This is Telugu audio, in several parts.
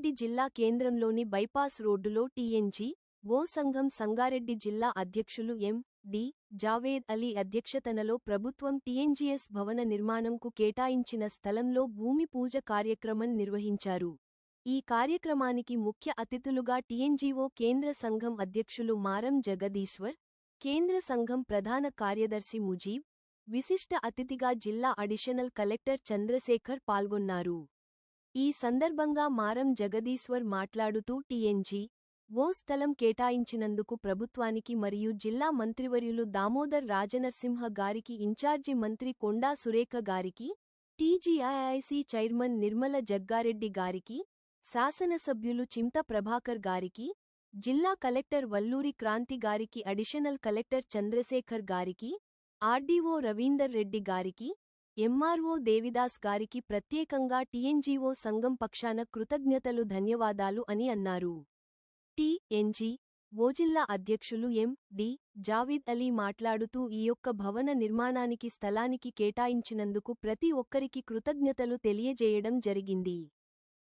సంగారెడ్డి జిల్లా కేంద్రంలోని బైపాస్ రోడ్డులో టీఎన్జీ ఓ సంఘం సంగారెడ్డి జిల్లా అధ్యక్షులు ఎం. డి. జావేద్ అలీ అధ్యక్షతనలో ప్రభుత్వం టీఎన్జీఎస్ భవన నిర్మాణంకు కేటాయించిన స్థలంలో భూమి పూజ కార్యక్రమం నిర్వహించారు. ఈ కార్యక్రమానికి ముఖ్య అతిథులుగా టీఎన్జీఓ కేంద్ర సంఘం అధ్యక్షులు మారం జగదీశ్వర్ కేంద్ర సంఘం ప్రధాన కార్యదర్శి ముజీబ్ విశిష్ట అతిథిగా జిల్లా అడిషనల్ కలెక్టర్ చంద్రశేఖర్ పాల్గొన్నారు. ఈ సందర్భంగా మారం జగదీశ్వర్ మాట్లాడుతూ టీఎన్జీ ఓ స్థలం కేటాయించినందుకు ప్రభుత్వానికి మరియు జిల్లా మంత్రివర్యులు దామోదర్ రాజనర్సింహ గారికి ఇన్ఛార్జి మంత్రి కొండా సురేఖ గారికి టీజీఐఐసి చైర్మన్ నిర్మల జగ్గారెడ్డి గారికి శాసనసభ్యులు చింత ప్రభాకర్ గారికి జిల్లా కలెక్టర్ వల్లూరి క్రాంతి గారికి అడిషనల్ కలెక్టర్ చంద్రశేఖర్ గారికి ఆర్డీఓ రవీందర్ రెడ్డి గారికి ఎంఆర్ఓ దేవిదాస్ గారికి ప్రత్యేకంగా టీఎన్జీఓ సంఘం పక్షాన కృతజ్ఞతలు ధన్యవాదాలు అని అన్నారు. టీఎన్జీ ఓజిల్లా అధ్యక్షులు ఎం. డి. జావీద్ అలీ మాట్లాడుతూ ఈ యొక్క భవన నిర్మాణానికి స్థలానికి కేటాయించినందుకు ప్రతి ఒక్కరికి కృతజ్ఞతలు తెలియజేయడం జరిగింది.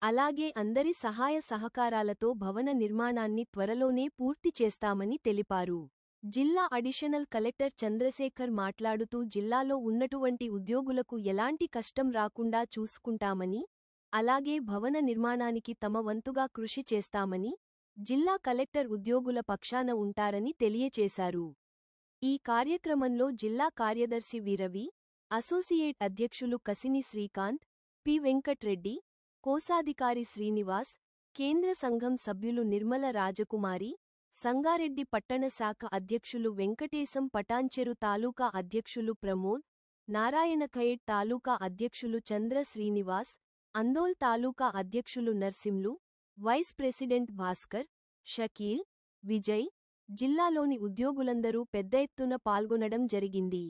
అలాగే అందరి సహాయ సహకారాలతో భవన నిర్మాణాన్ని త్వరలోనే పూర్తి చేస్తామని తెలిపారు. జిల్లా అడిషనల్ కలెక్టర్ చంద్రశేఖర్ మాట్లాడుతూ జిల్లాలో ఉన్నటువంటి ఉద్యోగులకు ఎలాంటి కష్టం రాకుండా చూసుకుంటామని అలాగే భవన నిర్మాణానికి తమ వంతుగా కృషి చేస్తామని జిల్లా కలెక్టర్ ఉద్యోగుల పక్షాన ఉంటారని తెలియచేశారు. ఈ కార్యక్రమంలో జిల్లా కార్యదర్శి వీరవి అసోసియేట్ అధ్యక్షులు కసిని శ్రీకాంత్ పి. వెంకట్రెడ్డి కోశాధికారి శ్రీనివాస్ కేంద్ర సంఘం సభ్యులు నిర్మల రాజకుమారి సంగారెడ్డి పట్టణ శాఖ అధ్యక్షులు వెంకటేశం పటాన్చెరు తాలూకా అధ్యక్షులు ప్రమోద్ నారాయణఖయేడ్ తాలూకా అధ్యక్షులు చంద్ర శ్రీనివాస్ అందోల్ తాలూకా అధ్యక్షులు నర్సింలు వైస్ ప్రెసిడెంట్ భాస్కర్ షకీల్ విజయ్ జిల్లాలోని ఉద్యోగులందరూ పెద్ద ఎత్తున పాల్గొనడం జరిగింది.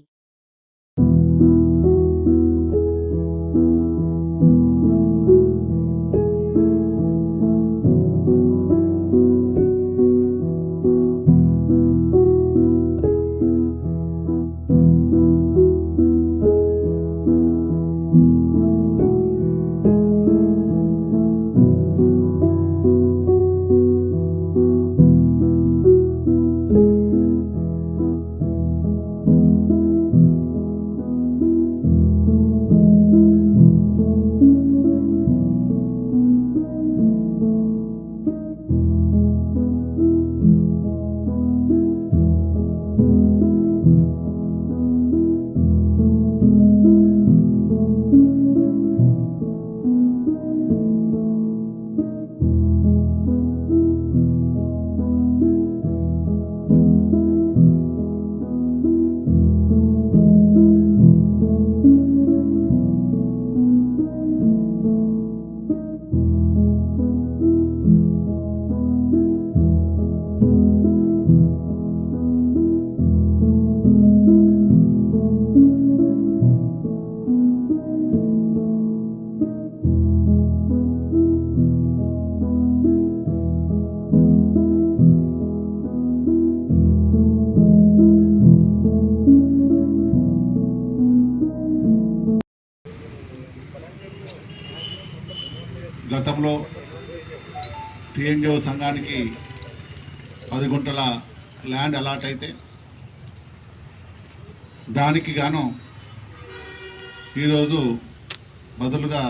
ఎన్జిఓ సంఘానికి పది గుంటల ల్యాండ్ అలాట్ అయితే దానికి గాను ఈరోజు బదులుగా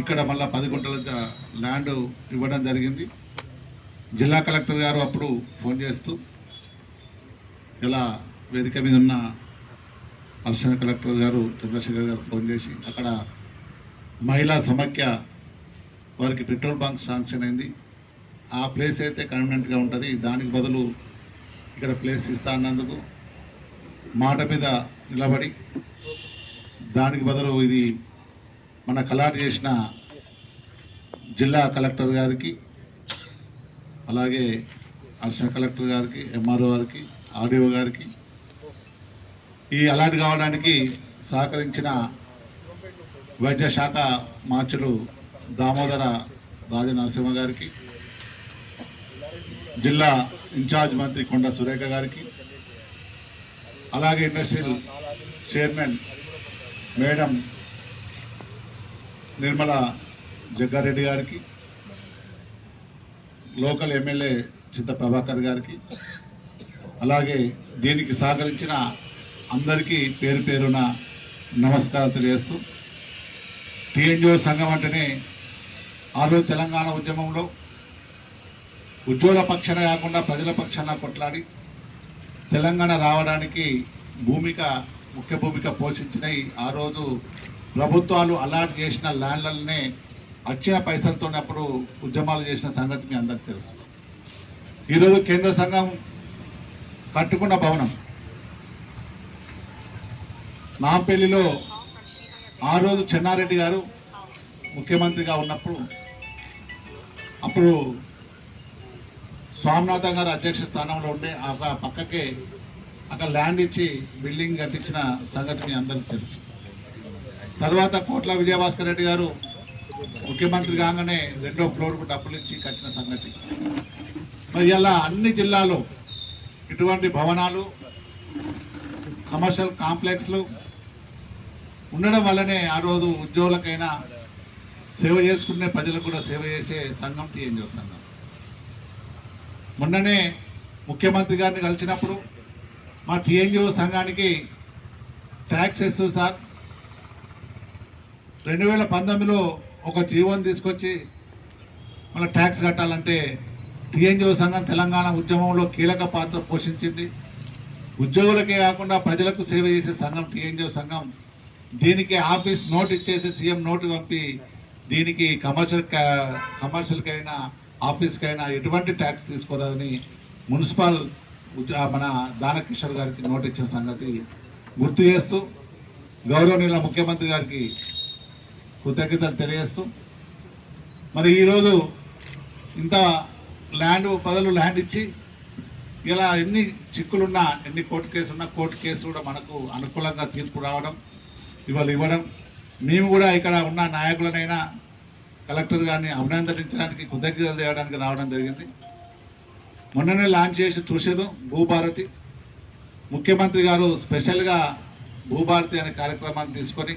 ఇక్కడ మళ్ళీ పది గుంటల ల్యాండ్ ఇవ్వడం జరిగింది. జిల్లా కలెక్టర్ గారు అప్పుడు ఫోన్ చేస్తూ ఇలా వేదిక మీద ఉన్న అర్చన కలెక్టర్ గారు చంద్రశేఖర్ గారు ఫోన్ చేసి అక్కడ మహిళా సమాఖ్య వారికి పెట్రోల్ బంక్ శాంక్షన్ అయింది. ఆ ప్లేస్ అయితే కన్వీనెంట్గా ఉంటుంది. దానికి బదులు ఇక్కడ ప్లేస్ ఇస్తా అన్నందుకు మాట మీద నిలబడి దానికి బదులు ఇది మన కలాట్ చేసిన జిల్లా కలెక్టర్ గారికి అలాగే అర్చన కలెక్టర్ గారికి ఎంఆర్ఓ గారికి ఆర్డీఓ గారికి ఈ అలాట్ కావడానికి సహకరించిన వైద్య శాఖ మార్చులు దామోదర రాజనరసింహ గారికి జిల్లా ఇన్ఛార్జ్ మంత్రి కొండ సురేఖ గారికి అలాగే industrial chairman madam Nirmala Jaggareddy గారికి లోకల్ ఎమ్మెల్యే చింత ప్రభాకర్ గారికి అలాగే దీనికి సహకరించిన అందరికీ పేరు పేరున నమస్కారం తెలియజేస్తూ టీఎన్జిఓ సంఘం అంటేనే ఆ రోజు తెలంగాణ ఉద్యమంలో ఉద్యోగుల పక్షాన కాకుండా ప్రజల పక్షాన కొట్లాడి తెలంగాణ రావడానికి భూమిక ముఖ్య భూమిక పోషించినవి ఆ రోజు ప్రభుత్వాలు అలాట్ చేసిన ల్యాండ్లనే వచ్చిన పైసలతో అప్పుడు ఉద్యమాలు చేసిన సంగతి మీ అందరికి తెలుసు. ఈరోజు కేంద్ర సంఘం కట్టుకున్న భవనం. నాంపల్లిలో ఆ రోజు చెన్నారెడ్డి గారు ముఖ్యమంత్రిగా ఉన్నప్పుడు అప్పుడు స్వామినాథన్ గారు అధ్యక్ష స్థానంలో ఉండే ఆ పక్కకే అక్కడ ల్యాండ్ ఇచ్చి బిల్డింగ్ కట్టించిన సంగతి మీ అందరికీ తెలుసు. తర్వాత కోట్ల విజయభాస్కర్ రెడ్డి గారు ముఖ్యమంత్రి కాగానే రెండో ఫ్లోర్కు డబ్బులు ఇచ్చి కట్టిన సంగతి. మరి ఇలా అన్ని జిల్లాలో ఇటువంటి భవనాలు కమర్షియల్ కాంప్లెక్స్లు ఉండడం వల్లనే ఆ రోజు ఉద్యోగులకైనా సేవ చేసుకునే ప్రజలకు కూడా సేవ చేసే సంఘం టీఎన్జిఓ సంఘం. మొన్ననే ముఖ్యమంత్రి గారిని కలిసినప్పుడు మా టీఎన్జిఓ సంఘానికి ట్యాక్స్ ఇస్తుంది సార్. రెండు వేల పంతొమ్మిదిలో ఒక జీవోని తీసుకొచ్చి మళ్ళీ ట్యాక్స్ కట్టాలంటే టీఎన్జిఓ సంఘం తెలంగాణ ఉద్యమంలో కీలక పాత్ర పోషించింది. ఉద్యోగులకే కాకుండా ప్రజలకు సేవ చేసే సంఘం టీఎన్జిఓ సంఘం. దీనికి ఆఫీస్ నోట్ ఇచ్చేసి సీఎం నోటు పంపి దీనికి కమర్షియల్ కమర్షియల్కైనా ఆఫీస్కైనా ఎటువంటి ట్యాక్స్ తీసుకోరాదని మున్సిపల్ మన దానకిషోర్ గారికి నోట్ ఇచ్చిన సంగతి గుర్తు చేస్తూ గౌరవనీయుల ముఖ్యమంత్రి గారికి కృతజ్ఞతలు తెలియజేస్తూ మరి ఈరోజు ఇంత ల్యాండ్ పదలు ల్యాండ్ ఇచ్చి ఇలా ఎన్ని చిక్కులున్నా ఎన్ని కోర్టు కేసు ఉన్నా కోర్టు కేసు కూడా మనకు అనుకూలంగా తీర్పు రావడం ఇవాళ ఇవ్వడం మేము కూడా ఇక్కడ ఉన్న నాయకులనైనా కలెక్టర్ గారిని అభినందించడానికి కృతజ్ఞతలు చేయడానికి రావడం జరిగింది. మొన్ననే లాంచ్ చేసి చూశారు భూభారతి. ముఖ్యమంత్రి గారు స్పెషల్గా భూభారతి అనే కార్యక్రమాన్ని తీసుకొని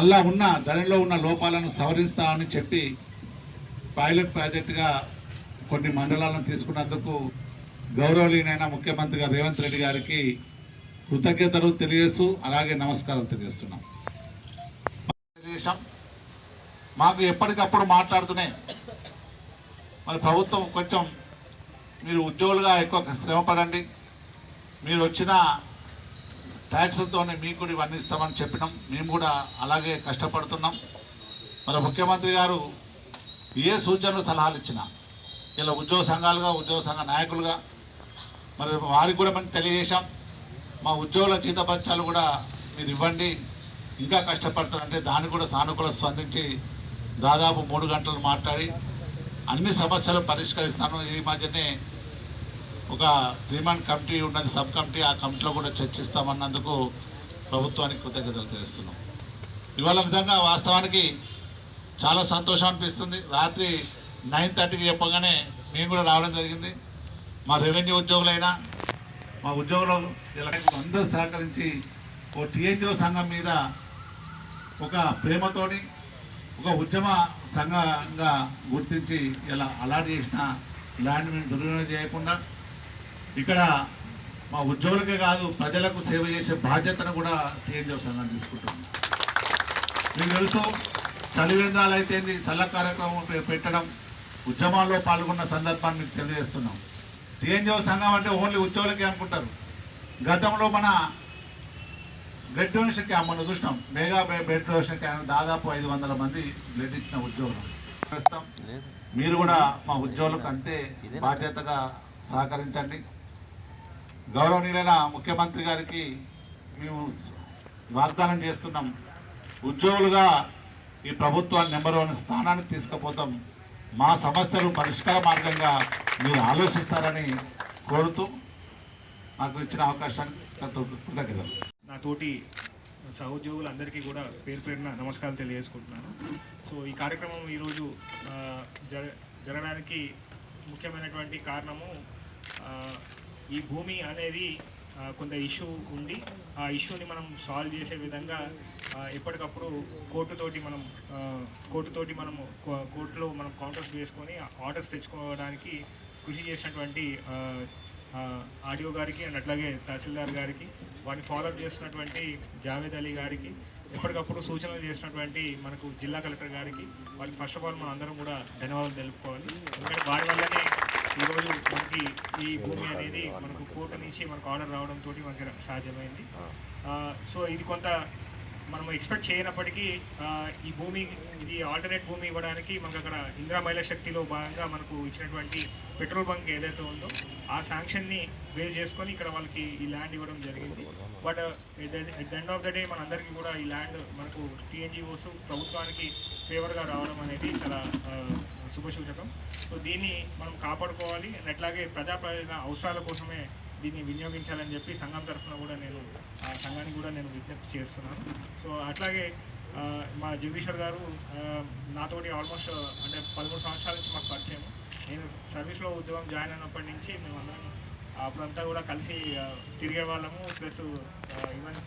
అలా ఉన్న ధరలో ఉన్న లోపాలను సవరిస్తామని చెప్పి పైలట్ ప్రాజెక్టుగా కొన్ని మండలాలను తీసుకున్నందుకు గౌరవలీనైన ముఖ్యమంత్రి రేవంత్ రెడ్డి గారికి కృతజ్ఞతలు తెలియజేస్తూ అలాగే నమస్కారం తెలియజేస్తున్నాం. మాకు ఎప్పటికప్పుడు మాట్లాడుతూనే. మరి ప్రభుత్వం కొంచెం మీరు ఉద్యోగులుగా ఎక్కువ శ్రమపడండి మీరు వచ్చిన ట్యాక్సులతోనే మీకు కూడా ఇవన్నీ ఇస్తామని చెప్పినాం. మేము కూడా అలాగే కష్టపడుతున్నాం. మరి ముఖ్యమంత్రి గారు ఏ సూచనలు సలహాలు ఇచ్చినా ఇలా ఉద్యోగ సంఘాలుగా ఉద్యోగ సంఘ నాయకులుగా మరి వారికి కూడా మనం తెలియజేశాం. మా ఉద్యోగుల జీతపత్యాలు కూడా మీరు ఇవ్వండి. ఇంకా కష్టపడతారంటే దాన్ని కూడా సానుకూల స్పందించి దాదాపు మూడు గంటలు మాట్లాడి అన్ని సమస్యలు పరిష్కరిస్తాను. ఈ మధ్యనే ఒక త్రీ కమిటీ ఉన్నది సబ్ కమిటీ ఆ కమిటీలో కూడా చర్చిస్తామన్నందుకు ప్రభుత్వానికి కృతజ్ఞతలు తెలుస్తున్నాం. ఇవాళ విధంగా వాస్తవానికి చాలా సంతోషం అనిపిస్తుంది. రాత్రి నైన్ థర్టీకి చెప్పగానే మేము కూడా రావడం జరిగింది. మా రెవెన్యూ ఉద్యోగులైనా మా ఉద్యోగులు అందరూ సహకరించి ఓ టీఎన్జిఓ సంఘం మీద ఒక ప్రేమతోని ఒక ఉద్యమ సంఘంగా గుర్తించి ఇలా అలాట్ చేసిన ల్యాండ్ మేము దుర్వినియోగం చేయకుండా ఇక్కడ మా ఉద్యోగులకే కాదు ప్రజలకు సేవ చేసే బాధ్యతను కూడా టీఎన్జిఓ సంఘం తీసుకుంటుంది. మీకు తెలుసు చలివేంద్రాలు అయితే చల్ల కార్యక్రమం పెట్టడం ఉద్యమాల్లో పాల్గొన్న సందర్భాన్ని మీకు తెలియజేస్తున్నాం. టీఎన్జిఓ సంఘం అంటే ఓన్లీ ఉద్యోగులకే అనుకుంటారు. గతంలో మన బ్లడ్ డొనేషన్ క్యాంప్ మనం చూసినాం. మెగా బ్లడ్ డొనేషన్ క్యాంప్ దాదాపు ఐదు వందల మంది బ్లడ్ ఇచ్చిన ఉద్యోగులు. ప్రస్తుతం మీరు కూడా మా ఉద్యోగులకు అంతే బాధ్యతగా సహకరించండి. గౌరవనీయులైన ముఖ్యమంత్రి గారికి మేము వాగ్దానం చేస్తున్నాం. ఉద్యోగులుగా ఈ ప్రభుత్వాన్ని నెంబర్ వన్ స్థానానికి తీసుకుపోతాం. మా సమస్యలు పరిష్కార మార్గంగా మీరు ఆలోచిస్తారని కోరుతూ నాకు ఇచ్చిన అవకాశానికి కృతజ్ఞతలు. నా తోటి సహోద్యోగులందరికీ కూడా పేరు పేరున నమస్కారాలు తెలియజేసుకుంటున్నాను. సో ఈ కార్యక్రమం ఈరోజు జర జరగడానికి ముఖ్యమైనటువంటి కారణము ఈ భూమి అనేది కొంత ఇష్యూ ఉంది. ఆ ఇష్యూని మనం సాల్వ్ చేసే విధంగా ఎప్పటికప్పుడు కోర్టుతోటి మనం కోర్టుతోటి మనము కో- కోర్టులో మనం కౌంటర్స్ వేసుకొని ఆర్డర్స్ తెచ్చుకోవడానికి కృషి చేసినటువంటి ఆడియో గారికి అండ్ అట్లాగే తహసీల్దార్ గారికి వాటిని ఫాలోఅప్ చేస్తున్నటువంటి జావేద్ అలీ గారికి ఎప్పటికప్పుడు సూచనలు చేసినటువంటి మనకు జిల్లా కలెక్టర్ గారికి వారికి ఫస్ట్ ఆఫ్ ఆల్ మనం అందరం కూడా ధన్యవాదాలు తెలుపుకోవాలి. ఎందుకంటే వారి వల్లనే ఈరోజు మనకి ఈ భూమి అనేది మనకు కోర్టు నుంచి మనకు ఆర్డర్ రావడంతో మనకి సాధ్యమైంది. సో ఇది కొంత మనం ఎక్స్పెక్ట్ చేయనప్పటికీ ఈ భూమి ఇది ఆల్టర్నేట్ భూమి ఇవ్వడానికి మనకు అక్కడ ఇందిరా మహిళా శక్తిలో భాగంగా మనకు ఇచ్చినటువంటి పెట్రోల్ బంక్ ఏదైతే ఉందో ఆ శాంక్షన్ని బేస్ చేసుకొని ఇక్కడ వాళ్ళకి ఈ ల్యాండ్ ఇవ్వడం జరిగింది. But at end of the day మనందరికీ కూడా ఈ ల్యాండ్ మనకు టీఎన్జిఓస్ ప్రభుత్వానికి ఫేవర్గా రావడం అనేది చాలా uh, శుభసూచకం. సో దీన్ని మనం కాపాడుకోవాలి. అండ్ అట్లాగే ప్రజా ప్రయోజన అవసరాల కోసమే దీన్ని వినియోగించాలని చెప్పి సంఘం తరఫున కూడా నేను ఆ సంఘానికి కూడా నేను విజ్ఞప్తి చేస్తున్నాను. సో అట్లాగే మా జగదీశ్వర్ గారు నాతోటి ఆల్మోస్ట్ అంటే పదమూడు సంవత్సరాల నుంచి మాకు పరిచయం నేను సర్వీస్లో ఉద్యోగం జాయిన్ అయినప్పటి నుంచి మేమందరం అప్పుడంతా కూడా కలిసి తిరిగే వాళ్ళము. ప్లస్ ఈవెన్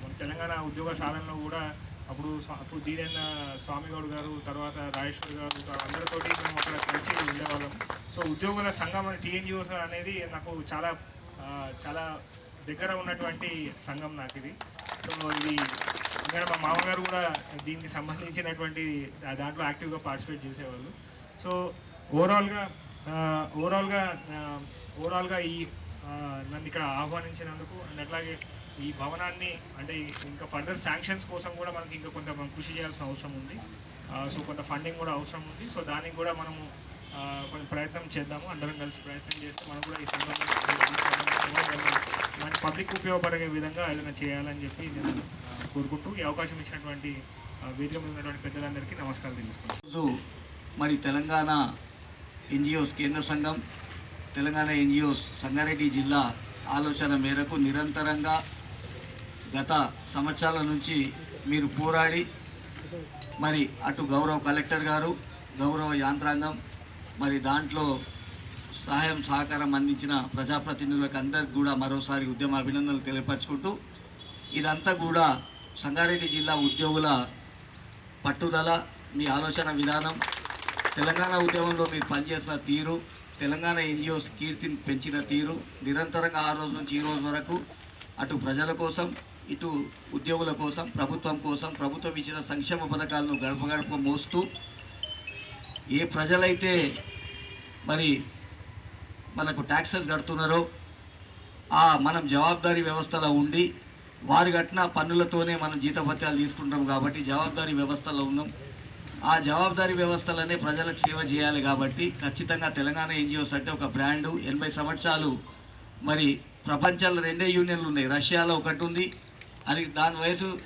మన తెలంగాణ ఉద్యోగ సాధనలో కూడా అప్పుడు అప్పుడు దీనన్న స్వామిగౌడ్ గారు తర్వాత రాజేశ్వర్ గారు అందరితోటి మేము అక్కడ కలిసి ఉండేవాళ్ళం. సో ఉద్యోగుల సంఘం టీఎన్జిఓస్ అనేది నాకు చాలా చాలా దగ్గర ఉన్నటువంటి సంఘం నాకు ఇది సో ఇది ఇంకా మా మామగారు కూడా దీనికి సంబంధించినటువంటి దాంట్లో యాక్టివ్గా పార్టిసిపేట్ చేసేవాళ్ళు. సో ఓవరాల్గా ఓవరాల్గా ఓవరాల్గా ఈ నన్ను ఇక్కడ ఆహ్వానించినందుకు అండ్ అట్లాగే ఈ భవనాన్ని అంటే ఇంకా ఫర్దర్ శాంక్షన్స్ కోసం కూడా మనకి ఇంకా కొంత మనం కృషి చేయాల్సిన అవసరం ఉంది. సో కొంత ఫండింగ్ కూడా అవసరం ఉంది. సో దానికి కూడా మనము కొంచెం ప్రయత్నం చేద్దాము. అందరం కలిసి ప్రయత్నం చేస్తే మనం కూడా ఈ సందర్భంగా మన పబ్లిక్ ఉపయోగపడే విధంగా ఏదైనా చేయాలని చెప్పి నేను కోరుకుంటూ ఈ అవకాశం ఇచ్చినటువంటి వేదిక మీద ఉన్నటువంటి పెద్దలందరికీ నమస్కారం తెలుసుకుంటాను రోజు మరి తెలంగాణ ఎన్జిఓస్ కేంద్ర సంఘం తెలంగాణ ఎన్జిఓస్ సంగారెడ్డి జిల్లా ఆలోచన మేరకు నిరంతరంగా గత సంవత్సరాల నుంచి మీరు పోరాడి మరి అటు గౌరవ కలెక్టర్ గారు గౌరవ యాంత్రాంగం మరి దాంట్లో సహాయం సహకారం అందించిన ప్రజాప్రతినిధులకు అందరికి కూడా మరోసారి ఉద్యమ అభినందనలు తెలియపరచుకుంటూ ఇదంతా కూడా సంగారెడ్డి జిల్లా ఉద్యోగుల పట్టుదల మీ ఆలోచన విధానం తెలంగాణ ఉద్యమంలో మీరు పనిచేసిన తీరు తెలంగాణ ఎన్జిఓస్ కీర్తిని పెంచిన తీరు నిరంతరంగా ఆ రోజు నుంచి ఈ రోజు వరకు అటు ప్రజల కోసం ఇటు ఉద్యోగుల కోసం ప్రభుత్వం కోసం ప్రభుత్వం ఇచ్చిన సంక్షేమ పథకాలను గడప గడప మోస్తూ ఏ ప్రజలైతే మరి మనకు ట్యాక్సెస్ కడుతున్నారో ఆ మనం జవాబుదారీ వ్యవస్థలో ఉండి వారు కట్టిన పన్నులతోనే మనం జీతభత్యాలు తీసుకుంటాం కాబట్టి జవాబుదారీ వ్యవస్థలో ఉన్నాం. ఆ జవాబుదారీ వ్యవస్థలనే ప్రజలకు సేవ చేయాలి కాబట్టి ఖచ్చితంగా తెలంగాణ ఎన్జిఓస్ అంటే ఒక బ్రాండు. ఎనభై సంవత్సరాలు మరి ప్రపంచంలో రెండే యూనియన్లు ఉన్నాయి. రష్యాలో ఒకటి ఉంది. అది దాని వయసు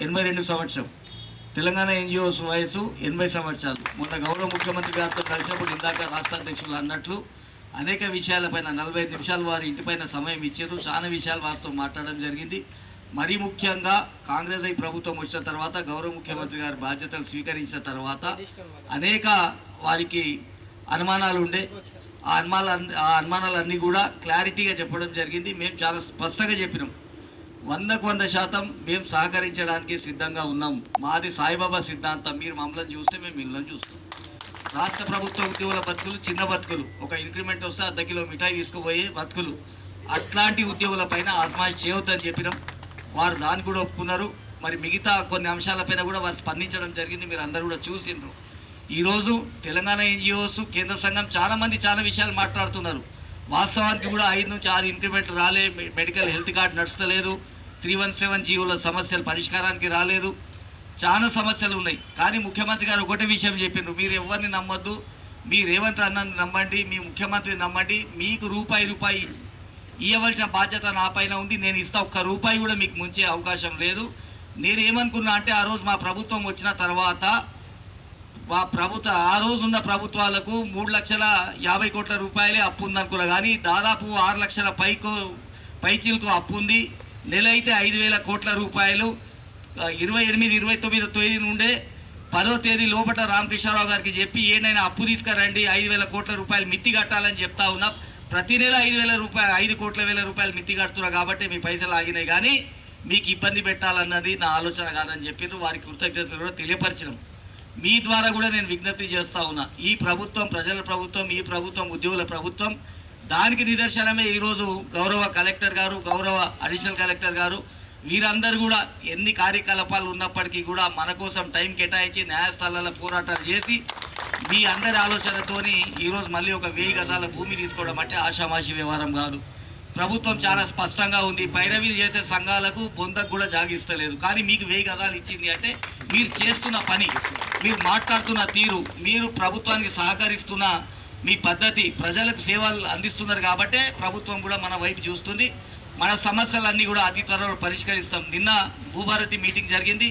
ఎనభై రెండు సంవత్సరం. తెలంగాణ ఎన్జిఓస్ వయసు ఎనభై సంవత్సరాలు. మొన్న గౌరవ ముఖ్యమంత్రి గారితో కలిసినప్పుడు ఇందాక రాష్ట్ర అధ్యక్షులు అన్నట్లు అనేక విషయాలపైన నలభై నిమిషాలు వారి ఇంటిపైన సమయం ఇచ్చారు. చాలా విషయాలు వారితో మాట్లాడడం జరిగింది. మరీ ముఖ్యంగా కాంగ్రెస్ ప్రభుత్వం వచ్చిన తర్వాత గౌరవ ముఖ్యమంత్రి గారి బాధ్యతలు స్వీకరించిన తర్వాత అనేక వారికి అనుమానాలు ఉండే. ఆ అనుమానాలు ఆ అనుమానాలన్నీ కూడా క్లారిటీగా చెప్పడం జరిగింది. మేము చాలా స్పష్టంగా చెప్పినాం. వందకు వంద శాతం మేము సహకరించడానికి సిద్ధంగా ఉన్నాం. మాది సాయిబాబా సిద్ధాంతం. మీరు మమ్మల్ని చూస్తే మేము మిమ్మల్ని చూస్తాం. రాష్ట్ర ప్రభుత్వ ఉద్యోగుల బతుకులు చిన్న బతుకులు. ఒక ఇంక్రిమెంట్ వస్తే అర్ధ కిలో మిఠాయి తీసుకుపోయే బతుకులు. అట్లాంటి ఉద్యోగుల పైన ఆజ్మాయిష్ చేయవద్దని చెప్పినాం. వారు దాన్ని కూడా ఒప్పుకున్నారు. మరి మిగతా కొన్ని అంశాలపైన కూడా వారు స్పందించడం జరిగింది. మీరు అందరూ కూడా చూసిండ్రు. ఈరోజు తెలంగాణ ఎన్జిఓస్ కేంద్ర సంఘం చాలామంది చాలా విషయాలు మాట్లాడుతున్నారు. వాస్తవానికి కూడా ఐదు నుంచి ఆరు ఇంక్రిమెంట్ రాలే. మెడికల్ హెల్త్ కార్డు నడుస్తలేదు. త్రీ వన్ సెవెన్ జీవోల సమస్యలు పరిష్కారానికి రాలేదు. చాలా సమస్యలు ఉన్నాయి. కానీ ముఖ్యమంత్రి గారు ఒకటే విషయం చెప్పిండ్రు. మీరు ఎవరిని నమ్మొద్దు మీ రేవంత్ అన్నని నమ్మండి మీ ముఖ్యమంత్రిని నమ్మండి మీకు రూపాయి రూపాయి ఇవ్వవలసిన బాధ్యత నా పైన ఉంది. నేను ఇస్తా ఒక్క రూపాయి కూడా మీకు ముంచే అవకాశం లేదు. నేను ఏమనుకున్నా అంటే ఆ రోజు మా ప్రభుత్వం వచ్చిన తర్వాత మా ప్రభుత్వ ఆ రోజు ఉన్న ప్రభుత్వాలకు మూడు లక్షల యాభై కోట్ల రూపాయలే అప్పు ఉందనుకున్నా. కానీ దాదాపు ఆరు లక్షల పైకు పైచీలకు అప్పు ఉంది. నెల అయితే ఐదు వేల కోట్ల రూపాయలు. ఇరవై ఎనిమిది ఇరవై తొమ్మిది తేదీ నుండే పదో తేదీ లోపల రామకృష్ణారావు గారికి చెప్పి ఏదైనా అప్పు తీసుకురండి ఐదు వేల కోట్ల రూపాయలు మిత్తి కట్టాలని చెప్తా ఉన్నా. ప్రతి నెల ఐదు వేల రూపాయలు ఐదు కోట్ల వేల రూపాయలు మిత్తి కడుతున్నా కాబట్టి మీ పైసలు ఆగినాయి కానీ మీకు ఇబ్బంది పెట్టాలన్నది నా ఆలోచన కాదని చెప్పి వారికి కృతజ్ఞతలు కూడా తెలియపరచడం మీ ద్వారా కూడా నేను విజ్ఞప్తి చేస్తా ఉన్నా. ఈ ప్రభుత్వం ప్రజల ప్రభుత్వం ఈ ప్రభుత్వం ఉద్యోగుల ప్రభుత్వం దానికి నిదర్శనమే ఈరోజు గౌరవ కలెక్టర్ గారు గౌరవ అడిషనల్ కలెక్టర్ గారు వీరందరూ కూడా ఎన్ని కార్యకలాపాలు ఉన్నప్పటికీ కూడా మన కోసం టైం కేటాయించి న్యాయస్థానాల పోరాటాలు చేసి మీ అందరి ఆలోచనతోని ఈరోజు మళ్ళీ ఒక వెయ్యి గజాల భూమి తీసుకోవడం అంటే ఆషామాషి వ్యవహారం కాదు. ప్రభుత్వం చాలా స్పష్టంగా ఉంది. పైరవీలు చేసే సంఘాలకు బొందకు కూడా జాగిస్తలేదు. కానీ మీకు వెయ్యి గజాలు ఇచ్చింది అంటే మీరు చేస్తున్న పని మీరు మాట్లాడుతున్న తీరు మీరు ప్రభుత్వానికి సహకరిస్తున్న మీ పద్ధతి ప్రజలకు సేవలు అందిస్తున్నారు కాబట్టే ప్రభుత్వం కూడా మన వైపు చూస్తుంది. మన సమస్యలన్నీ కూడా అతి త్వరలో పరిష్కరిస్తాం. నిన్న భూభారతి మీటింగ్ జరిగింది.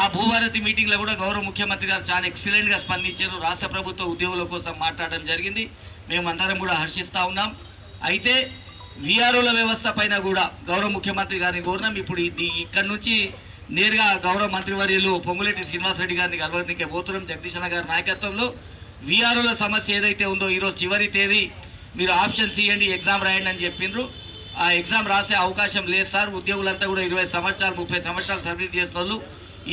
ఆ భూభారతి మీటింగ్లో కూడా గౌరవ ముఖ్యమంత్రి గారు చాలా ఎక్సలెంట్గా స్పందించారు. రాష్ట్ర ప్రభుత్వ ఉద్యోగుల కోసం మాట్లాడడం జరిగింది. మేమందరం కూడా హర్షిస్తూ ఉన్నాం. అయితే విఆర్ఓల వ్యవస్థ పైన కూడా గౌరవ ముఖ్యమంత్రి గారిని కోరినాం. ఇప్పుడు ఇది ఇక్కడ నుంచి నేరుగా గౌరవ మంత్రివర్యులు పొంగులేటి శ్రీనివాసరెడ్డి గారిని కలవడానికి పోతున్నాం. జగదీశన గారి నాయకత్వంలో విఆర్ఓల సమస్య ఏదైతే ఉందో ఈరోజు చివరి తేదీ మీరు ఆప్షన్స్ ఇవ్వండి ఎగ్జామ్ రాయండి అని చెప్పిండ్రు. ఆ ఎగ్జామ్ రాసే అవకాశం లేదు సార్. ఉద్యోగులంతా కూడా ఇరవై సంవత్సరాలు ముప్పై సంవత్సరాలు సర్వీస్ చేస్తారు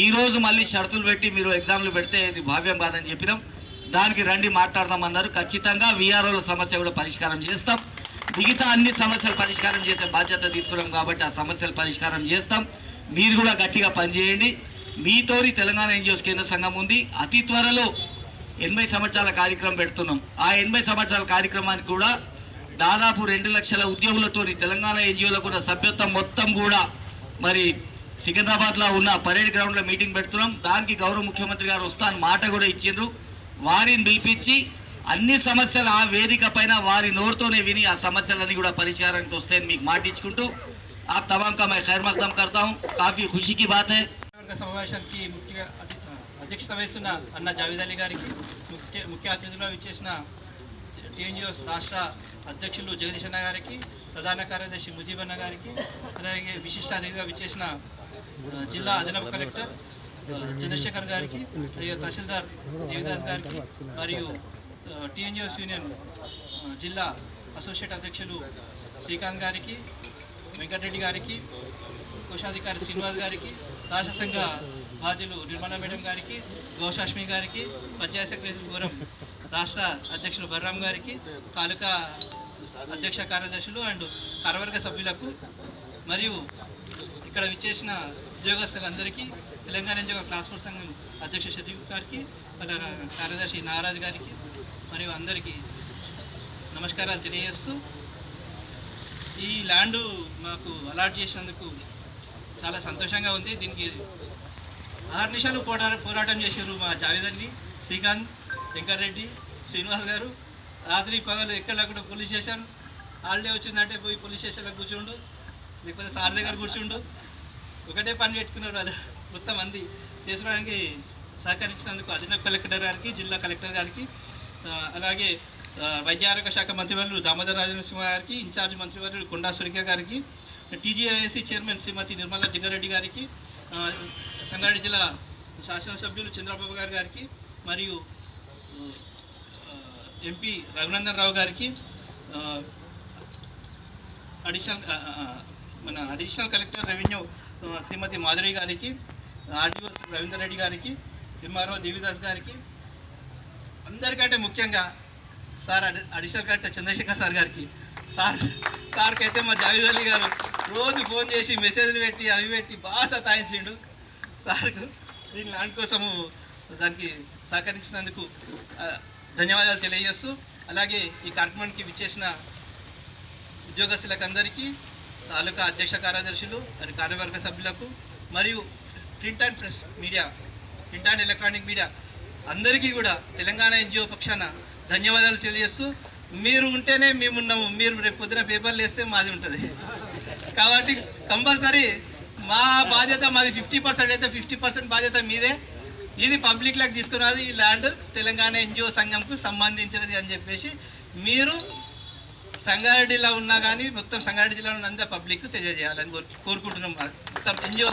ఈ రోజు మళ్ళీ షరతులు పెట్టి మీరు ఎగ్జామ్లు పెడితే ఇది భావ్యం కాదని చెప్పినాం. దానికి రండి మాట్లాడదామన్నారు ఖచ్చితంగా విఆర్ఓల సమస్య కూడా పరిష్కారం చేస్తాం. మిగతా అన్ని సమస్యలు పరిష్కారం చేసే బాధ్యత తీసుకున్నాం కాబట్టి ఆ సమస్యలు పరిష్కారం చేస్తాం. మీరు కూడా గట్టిగా పనిచేయండి. మీతోని తెలంగాణ ఎన్జిఓస్ కేంద్ర సంఘం ఉంది. అతి త్వరలో ఎనభై సంవత్సరాల కార్యక్రమం పెడుతున్నాం. ఆ ఎనభై సంవత్సరాల కార్యక్రమానికి కూడా దాదాపు రెండు లక్షల ఉద్యోగులతో తెలంగాణ ఎన్జిఓలో కూడా సభ్యత్వం మొత్తం కూడా మరి సికింద్రాబాద్లో ఉన్న పరేడ్ గ్రౌండ్లో మీటింగ్ పెడుతున్నాం. దానికి గౌరవ ముఖ్యమంత్రి గారు వస్తా అని మాట కూడా ఇచ్చిండ్రు. వారిని పిలిపించి అన్ని సమస్యలు ఆ వేదిక పైన వారి నోరుతోనే విని ఆ సమస్యలన్నీ కూడా పరిచారానికి వస్తే మీకు మాట ఇచ్చుకుంటూ ఆ తమాంకా మేము ఖైర్ కడతాం. కాఫీ ఖుషికి బాత్. సమావేశానికి ముఖ్య అధ్యక్షత వహిస్తున్న అన్న జావేద్ అలీ గారికి ముఖ్య ముఖ్య అతిథిలో విచ్చేసిన టీఎన్జిఓస్ రాష్ట్ర అధ్యక్షులు జగదీష్ అన్న గారికి ప్రధాన కార్యదర్శి ముజీబన్న గారికి అలాగే విశిష్ట అతిథిగా విచ్చేసిన జిల్లా అదనపు కలెక్టర్ చంద్రశేఖర్ గారికి మరియు తహసీల్దార్ దేవిదాస్ గారికి మరియు టీఎన్జిఎస్ యూనియన్ జిల్లా అసోసియేట్ అధ్యక్షులు శ్రీకాంత్ గారికి వెంకటరెడ్డి గారికి కోశాధికారి శ్రీనివాస్ గారికి రాష్ట్ర సంఘ బాధ్యులు నిర్మల మేడం గారికి గౌశాష్మి గారికి పంచాయత్ సెక్రటరీ గౌరవం రాష్ట్ర అధ్యక్షులు బలరాం గారికి తాలూకా అధ్యక్ష కార్యదర్శులు అండ్ కార్యవర్గ సభ్యులకు మరియు ఇక్కడ విచ్చేసిన ఉద్యోగస్తులందరికీ తెలంగాణ ఉద్యోగ ట్రాన్స్పోర్ట్ సంఘం అధ్యక్ష షరీఫ్ గారికి వాళ్ళ కార్యదర్శి నాగరాజు గారికి మరియు అందరికీ నమస్కారాలు తెలియజేస్తూ ఈ ల్యాండ్ మాకు అలాట్ చేసినందుకు చాలా సంతోషంగా ఉంది. దీనికి ఆరు నిమిషాలు పోరాటం చేశారు మా జావేదల్లి శ్రీకాంత్ వెంకటరెడ్డి శ్రీనివాస్ గారు. రాత్రి పగలు ఎక్కడ లేకుండా పోలీస్ స్టేషన్ హాలిడే వచ్చిందంటే పోయి పోలీస్ స్టేషన్లో కూర్చుండు లేకపోతే సార్ దగ్గర కూర్చుండు. ఒకటే పని పెట్టుకున్నారు వాళ్ళు. మొత్తం మంది చేసుకోవడానికి సహకరించినందుకు అదనపు కలెక్టర్ గారికి జిల్లా కలెక్టర్ గారికి అలాగే వైద్య ఆరోగ్య శాఖ మంత్రివర్యులు దామోదర రాజనసింహ గారికి ఇన్ఛార్జ్ మంత్రివర్యులు కొండా సురేఖ గారికి టీజీఐఎస్సీ చైర్మన్ శ్రీమతి నిర్మలా జింగారెడ్డి గారికి సంగారెడ్డి జిల్లా శాసనసభ్యులు చంద్రబాబు గారు గారికి మరియు ఎంపీ రఘునందన్ రావు గారికి అడిషనల్ మన additional collector revenue Shrimati Madhuri గారికి ఆర్డీఓ రవీందర్ రెడ్డి గారికి ఎంఆర్ఓ దేవిదాస్ గారికి అందరికంటే ముఖ్యంగా సార్ అడి- అడిషనల్ కలెక్టర్ చంద్రశేఖర్ సార్ గారికి సార్ సార్కి అయితే మా జావేద్ అలీ గారు రోజు ఫోన్ చేసి మెసేజ్లు పెట్టి అవి పెట్టి బాగా సతాయించిండు. సార్కు దీని ల్యాండ్ కోసము దానికి సహకరించినందుకు ధన్యవాదాలు తెలియజేస్తూ అలాగే ఈ కార్యక్రమానికి విచ్చేసిన ఉద్యోగస్తులకు అందరికీ తాలూకా అధ్యక్ష కార్యదర్శులు మరి కార్యవర్గ సభ్యులకు మరియు print and press media print and electronic media అందరికీ కూడా తెలంగాణ ఎన్జిఓ పక్షాన ధన్యవాదాలు తెలియజేస్తూ మీరు ఉంటేనే మేము ఉన్నాము మీరు రేపు పొద్దున పేపర్లు వేస్తే మాది ఉంటుంది. కాబట్టి కంపల్సరీ మా బాధ్యత మాది ఫిఫ్టీ పర్సెంట్ అయితే ఫిఫ్టీ పర్సెంట్ బాధ్యత మీదే. ఇది పబ్లిక్లోకి తీసుకున్నది ఈ ల్యాండ్ తెలంగాణ ఎన్జిఓ సంఘంకు సంబంధించినది అని చెప్పేసి మీరు సంగారెడ్డిలో ఉన్నా కానీ మొత్తం సంగారెడ్డి జిల్లాలో ఉన్న పబ్లిక్ తెలియజేయాలని కోరుకుంటున్నాం. మొత్తం ఎన్జిఓ